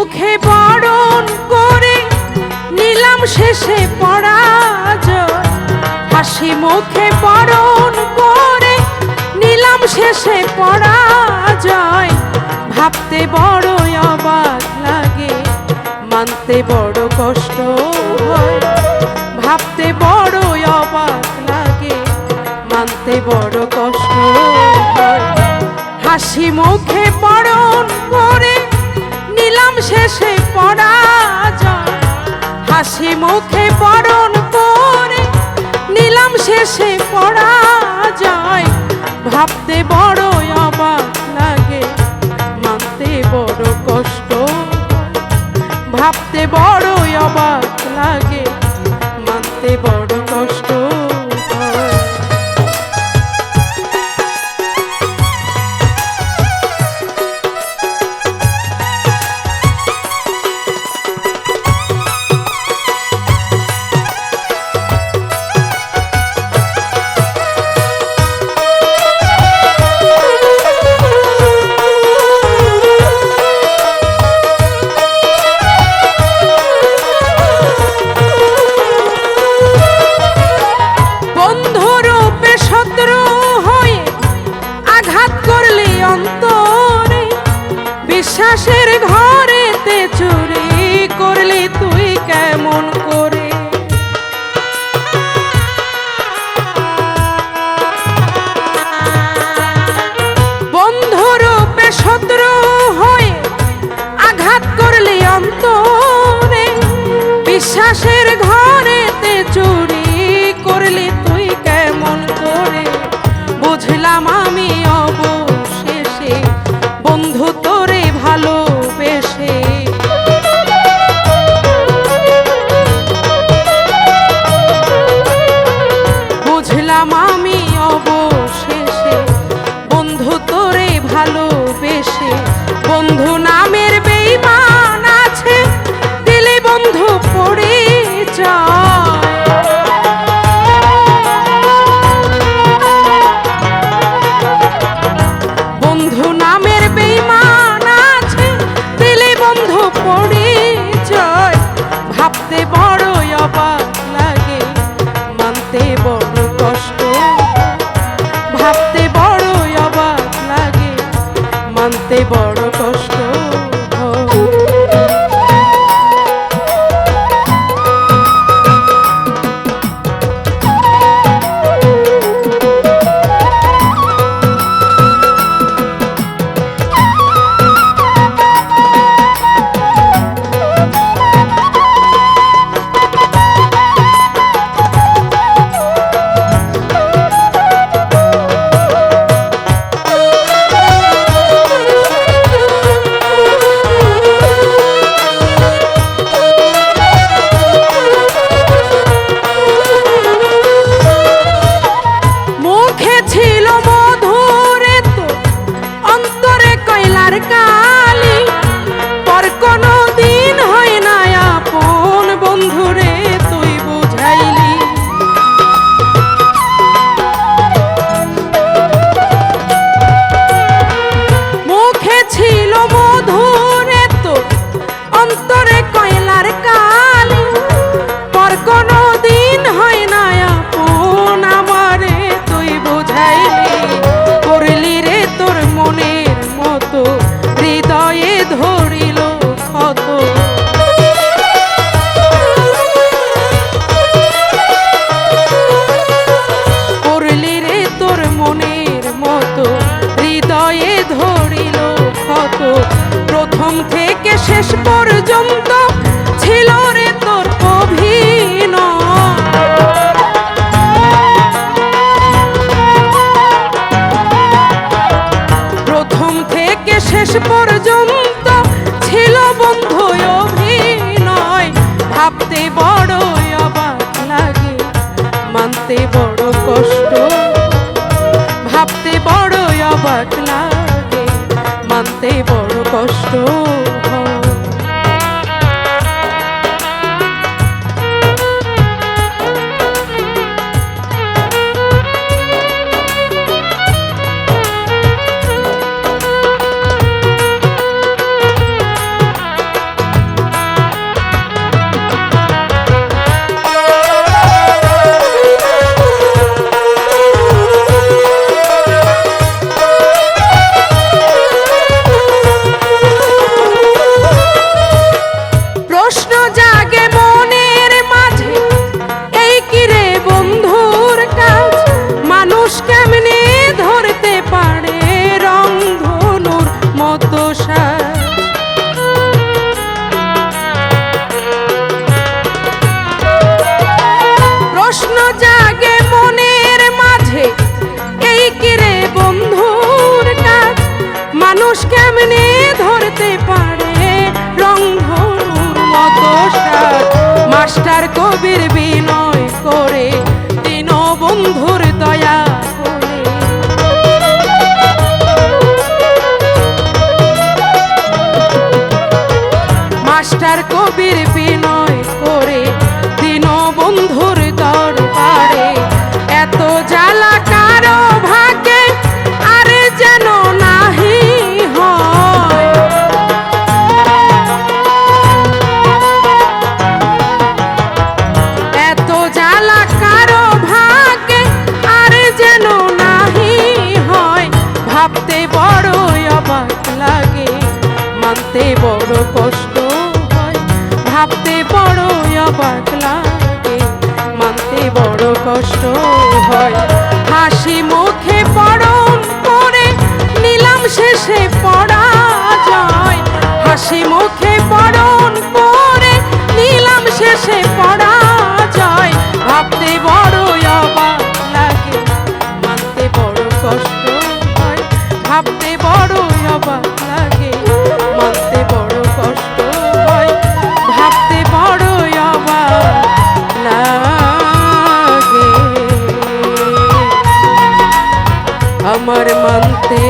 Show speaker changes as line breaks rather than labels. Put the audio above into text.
মুখে বরণ করে নিলাম শেষে পরাজয়। হাসি মুখে বরণ করে নিলাম শেষে পরাজয়। ভাবতে বড় অবাক লাগে, মানতে বড় কষ্ট হয়। ভাবতে বড় অবাক লাগে, মানতে বড় কষ্ট হয়। হাসি মুখে বরণ করে শেষে পরাজয় হাসি মুখে বরণ করে, নিলাম শেষে পড়া যায়। ভাবতে বড় অবাক লাগে, মানতে বড় কষ্ট ভাবতে বড় অবাক লাগে 那谁 মানতে বড়। ভাবতে বড় কষ্ট ভাবতে বড় অবাক লাগে মানতে বড় কষ্ট। কষ্ট হয় হাসি মুখে পরম করে নিলাম শেষে পড়া যায় হাসি মুখে পরম করে নিলাম শেষে পড়া আমার মানতে